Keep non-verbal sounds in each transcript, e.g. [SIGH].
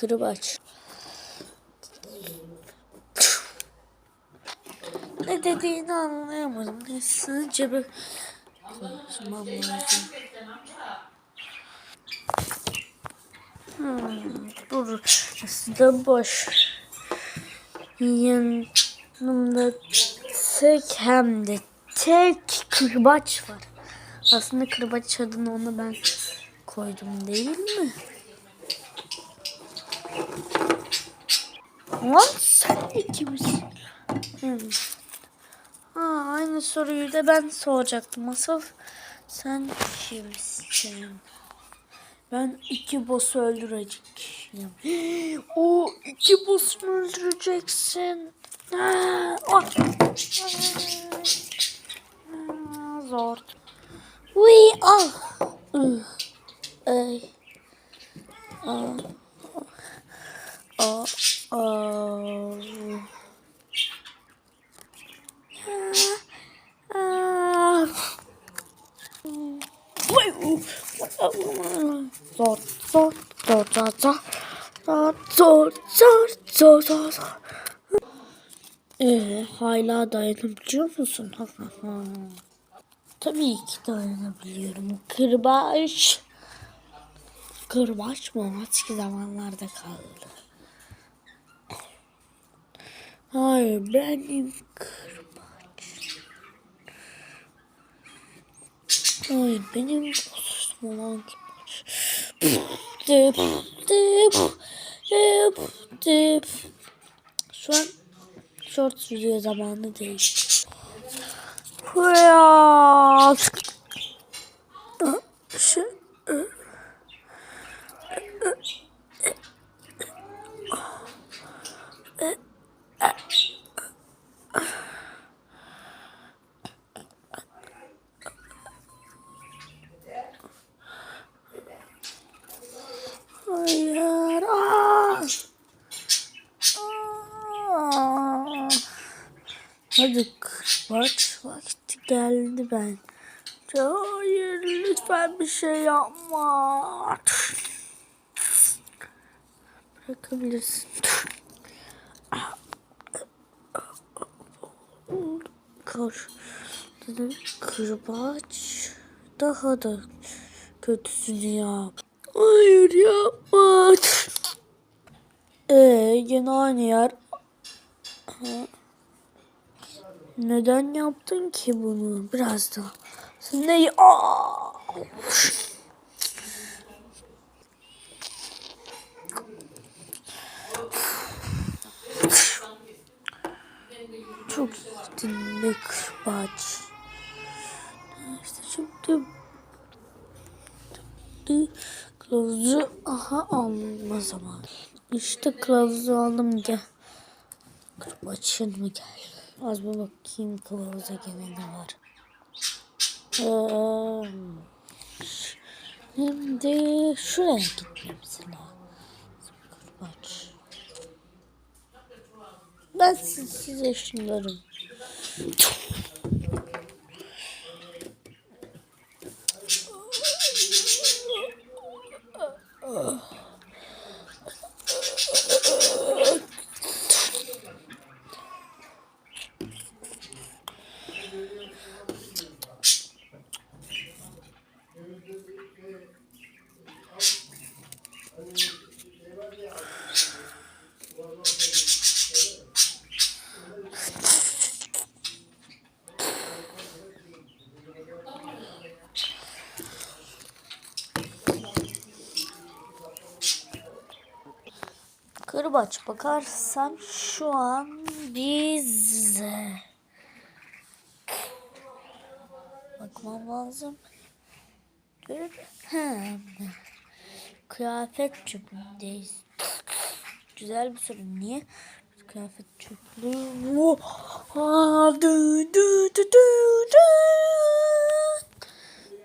Kırbaç. Ne dediğini anlayamadım. Neyse cebe konuşmam lazım. Hmm, burası da boş. Yanımda tek hem de tek kırbaç var. Aslında kırbaç adını ona ben koydum değil mi? Lan sen de kimsin? Hmm. Ha, aynı soruyu da ben soracaktım. Asıl sen kimsin? Ben iki boss'u öldüreceğim. [GASPS] O iki boss'u öldüreceksin. Ha, Zor. Uy, ah. Ih, Ay. Ah. Uy, uh. Zor, zor, zor, zor, zor. Zor, zor, zor, zor, zor, hala dayanabiliyor musun? Tabii ki dayanabiliyorum. Kırbaç. Kırbaç mı? Eski zamanlarda kaldı. Hayır benim kırbaç. Hayır benim dostum olan kırbaç. Dıp, dıp, dıp, dıp. Şu an short video zamanı değil. Hıyat. Şu, Hayır. Aa! Aa! Hadi kırbaç vakti geldi ben. Hayır lütfen bir şey yapma. Bırakabilirsin. Kır. Dedim kırbaç. Daha da kötüsünü yap. Hayır yapma. Ee, yine aynı yer. Neden yaptın ki bunu? Biraz daha. Sen ne? Aa! Çok iyiydin be kırbaç. İşte şimdi kılavuzu aha alma zamanı. İşte kılavuzu aldım gel. Kırbaçın mı gel? Az bir bakayım kılavuza gene ne var. Ee, şimdi şuraya gitmemiz lazım. Kırbaç. Ben siz- size şunları Kırbaç bakarsan şu an biz bakmam lazım. Kıyafet çöpündeyiz. Güzel bir soru. Niye? Kıyafet çöplüğü.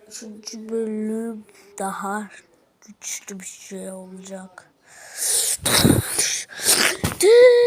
Üçüncü bölüm daha güçlü bir şey olacak. って。